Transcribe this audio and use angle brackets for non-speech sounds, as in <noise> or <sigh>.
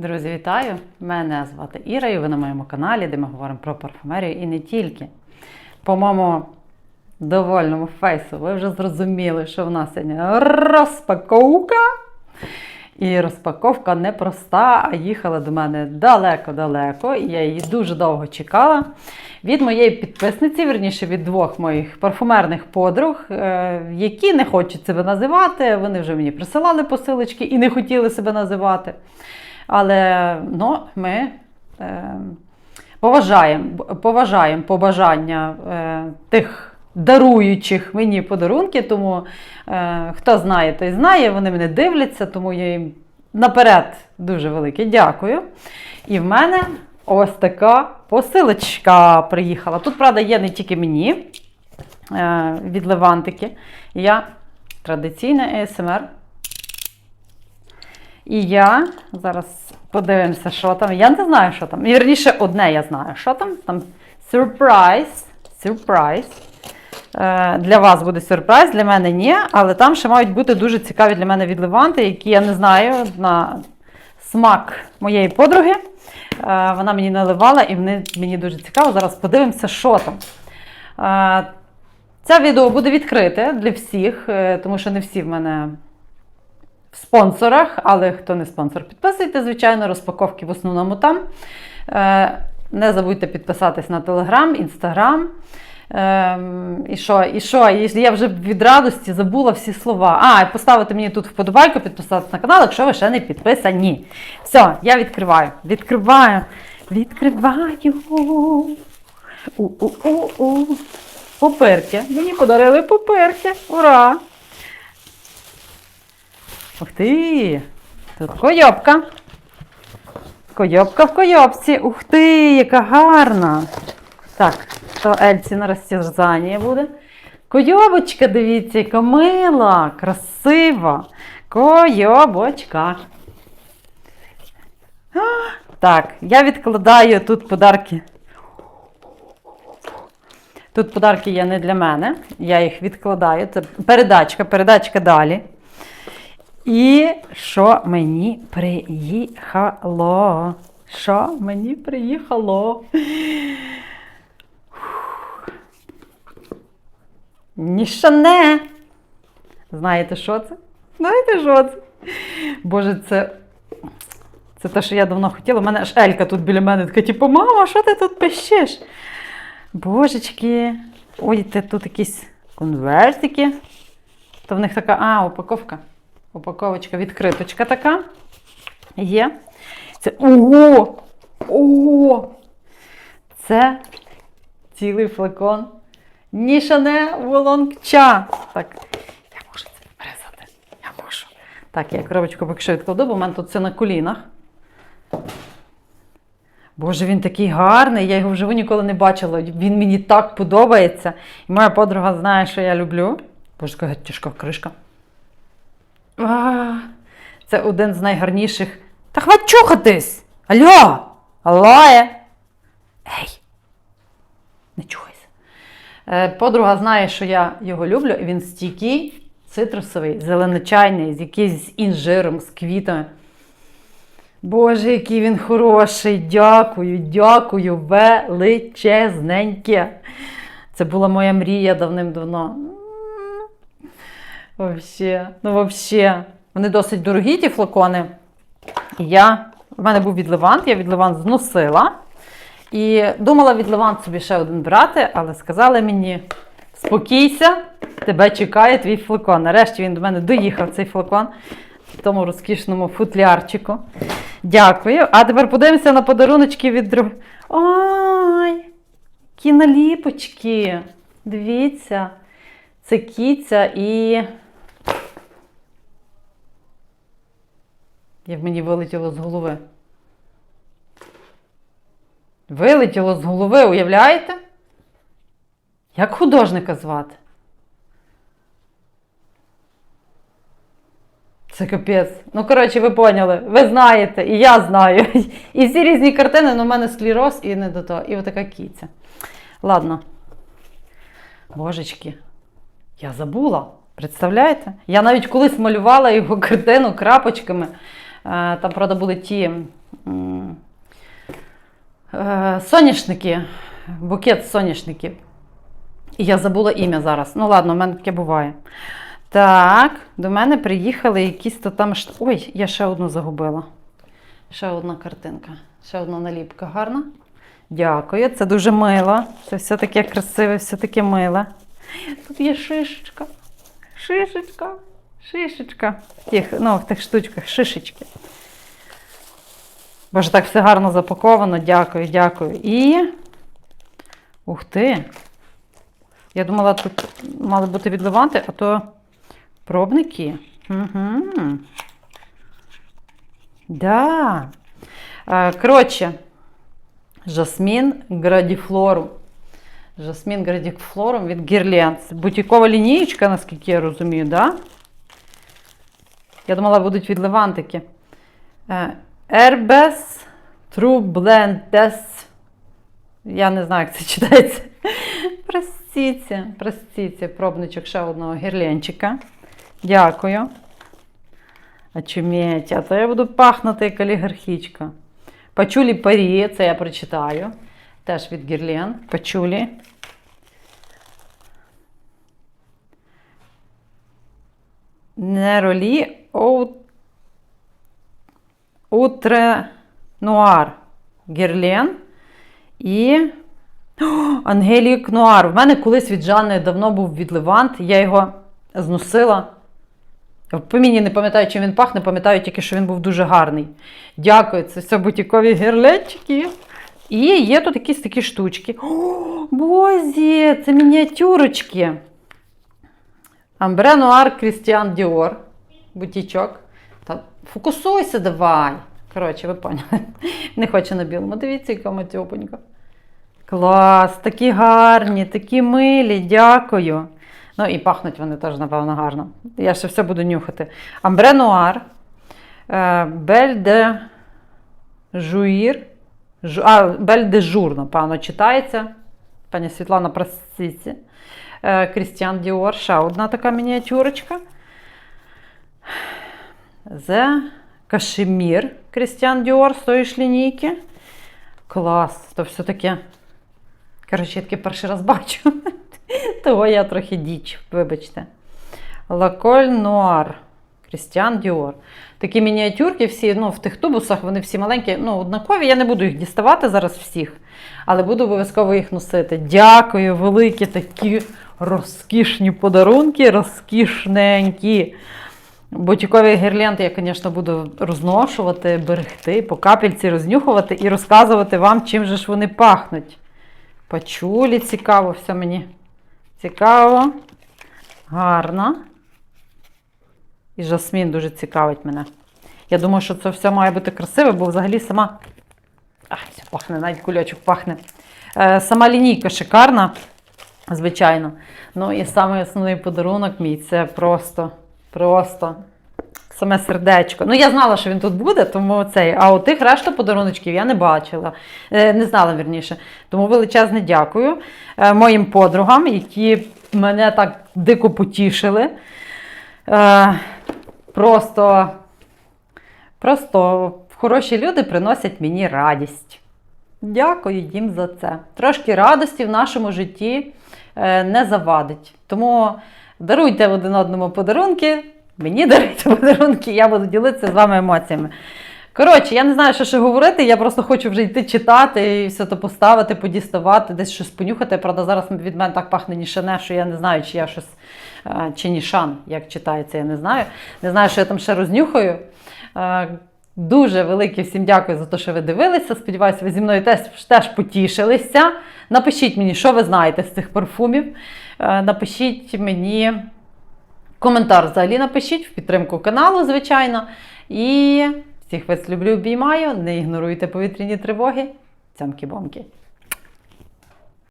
Друзі, вітаю! Мене звати Іра, і ви на моєму каналі, де ми говоримо про парфумерію і не тільки. По моєму довольному фейсу, ви вже зрозуміли, що в нас сьогодні розпаковка. І розпаковка не проста, а їхала до мене далеко-далеко, і я її дуже довго чекала. Від моєї підписниці, верніше від двох моїх парфумерних подруг, е, які не хочуть себе називати. Вони вже мені присилали посилочки і не хотіли себе називати. Але ну, ми е, поважаємо, поважаємо побажання е, тих даруючих мені подарунки, тому е, хто знає, той знає, вони мене дивляться, тому я їм наперед дуже велике дякую. І в мене ось така посилочка приїхала. Тут, правда, є не тільки мені е, від Левантики. Я традиційна АСМР. І я зараз подивимося, що там. Я не знаю, що там. І, Вірніше, одне я знаю, що там. Там сюрприз. Сюрприз. Е, Для вас буде сюрприз, для мене ні. Але там ще мають бути дуже цікаві для мене відливанти, які я не знаю на смак моєї подруги. Е, Вона мені наливала, і мені дуже цікаво. Зараз подивимося, що там. Е, Це відео буде відкрите для всіх, тому що не всі в мене в спонсорах, але хто не спонсор, підписуйте, звичайно, розпаковки в основному там. Е, Не забудьте підписатись на Телеграм, Інстаграм. І що, і що? Я вже від радості забула всі слова. А, і поставити мені тут вподобайку, підписатися на канал, якщо ви ще не підписані. Все, я відкриваю. Відкриваю. Відкриваю. У-у-у-у. Попирки. Мені подарили попирки. Ура! Ух ти! Тут койобка. Койобка в койобці. Ух ти, яка гарна! Так, то Ельці на розтязання буде. Койобочка, дивіться, яка мила, красива. Койобочка. Так, я відкладаю тут подарки. Тут подарки є не для мене. Я їх відкладаю. Це передачка, передачка далі. І що мені приїхало? Що мені приїхало? Нішане. Знаєте, що це? Знаєте, що це? Боже, це. Це те, що я давно хотіла. У мене аж Елька тут біля мене така, типу, мама, що ти тут пищиш? Божечки. Ой, це тут якісь конвертики. То в них така, а, упаковка. Упаковочка, відкриточка така. Є. Це ого! Ого! Це цілий флакон. Нішане волонкча. Так, я можу це вирізати. Я можу. Так, я коробочку поки що відкладу, бо в мене тут все на колінах. Боже, він такий гарний, я його вживу ніколи не бачила. Він мені так подобається. І моя подруга знає, що я люблю. Боже, яка тяжка кришка. А, це один з найгарніших. Та хвать чухатись! Алло! Алоє! Ей! Не чухайся. Е, Подруга знає, що я його люблю, і він стійкий, цитрусовий, зеленочайний, з якимось інжиром, з квітами. Боже, який він хороший! Дякую, дякую, величезненьке. Це була моя мрія давним-давно. Вообще, ну вообще. Вони досить дорогі, ті флакони. Я, в мене був відливант, я відливант зносила. І думала відливант собі ще один брати, але сказали мені: спокійся, тебе чекає твій флакон. Нарешті він до мене доїхав цей флакон в тому розкішному футлярчику. Дякую. А тепер подивимося на подаруночки від друг. Ой! Які наліпочки! Дивіться, це кіця і. Як мені вилетіло з голови. Вилетіло з голови, уявляєте? Як художника звати? Це капець. Ну, коротше, ви поняли. Ви знаєте, і я знаю. І всі різні картини, але в мене склероз і не до того. І отака кіця. Ладно. Божечки, я забула. Представляєте? Я навіть колись малювала його картину крапочками Там, правда, були ті е, соняшники, букет соняшників. І я забула ім'я зараз. Ну ладно, в мене таке буває. Так, до мене приїхали якісь то там. Ой, я ще одну загубила. Ще одна картинка, ще одна наліпка гарна. Дякую, це дуже мило. Це все таке красиве, все таке миле. Тут є шишечка. Шишечка. Шишечка. Тих, ну, в тих штучках, шишечки. Боже, так все гарно запаковано. Дякую, дякую. І. Ух ти! Я думала, тут мали бути відливанти, а то пробники. Угу. Да. Коротше, жасмін градіфлорум. Жасмін градіфлорум від. Це бутікова лінієчка, наскільки я розумію, да? Я думала, будуть відливантики. Е, Herbes Trublendes. Я не знаю, як це читається. Простіться, простіться, пробничок ще одного гірленчика. Дякую. Очуметь, а то я буду пахнути як олігархічка. Пачулі парі, це я прочитаю. Теж від Гірлен. Пачулі. Неролі. Утре Нуар. Гірлен. І Ангелік Нуар. В мене колись від Жанни давно був відливант. Я його зносила. По мені не пам'ятаю, чим він пахне, пам'ятаю тільки, що він був дуже гарний. Дякую, це все бутікові гірлечки. І є тут якісь такі штучки. О, бозі, це мініатюрочки. Амбре Нуар Крістіан Діор. Бутічок. Та фокусуйся давай. Коротше, ви поняли. Не хочу на білому. Дивіться, яка матьопонька. Клас, такі гарні, такі милі, дякую. Ну і пахнуть вони теж, напевно, гарно. Я ще все буду нюхати. Амбре Нуар, е, Бель де Жуїр. Жу- А, Бель де Жур, напевно, читається. Пані Світлана Прасціці. Е, Крістіан Діор, ще одна така мініатюрочка. Зе Кашемір Крістіан Діор з тої ж лінійки. Клас, то все таке. Коротше, я таке перший раз бачу. <laughs> Того я трохи діч, вибачте. Лаколь Нуар. Крістіан Діор. Такі мініатюрки всі, ну, в тих тубусах, вони всі маленькі, ну, однакові. Я не буду їх діставати зараз всіх, але буду обов'язково їх носити. Дякую, великі такі розкішні подарунки, розкішненькі. Бутікові гірлянди я, звісно, буду розношувати, берегти, по капельці рознюхувати і розказувати вам, чим же ж вони пахнуть. Пачулі цікаво, все мені цікаво, гарно. І жасмін дуже цікавить мене. Я думаю, що це все має бути красиве, бо взагалі сама. Ах, все пахне, навіть кульочок пахне. Е, сама лінійка шикарна, звичайно. Ну і самий основний подарунок мій це просто, просто саме сердечко. Ну, я знала, що він тут буде, тому цей. А от тих решту подаруночків я не бачила, Е, не знала вірніше. Тому величезне дякую е, моїм подругам, які мене так дико потішили. Е, Просто, просто хороші люди приносять мені радість. Дякую їм за це. Трошки радості в нашому житті не завадить. Тому даруйте один одному подарунки, мені даруйте подарунки, я буду ділитися з вами емоціями. Коротше, я не знаю, що ще говорити. Я просто хочу вже йти читати і все то поставити, подіставати, десь щось понюхати. Правда, зараз від мене так пахне нішане, що я не знаю, чи я щось е, чи нішан, як читається, я не знаю. Не знаю, що я там ще рознюхаю. Дуже велике всім дякую за те, що ви дивилися. Сподіваюся, ви зі мною теж, теж потішилися. Напишіть мені, що ви знаєте з цих парфумів. Е, Напишіть мені коментар взагалі напишіть в підтримку каналу, звичайно. І всіх вас люблю, обіймаю. Не ігноруйте повітряні тривоги. Цямки-бомки.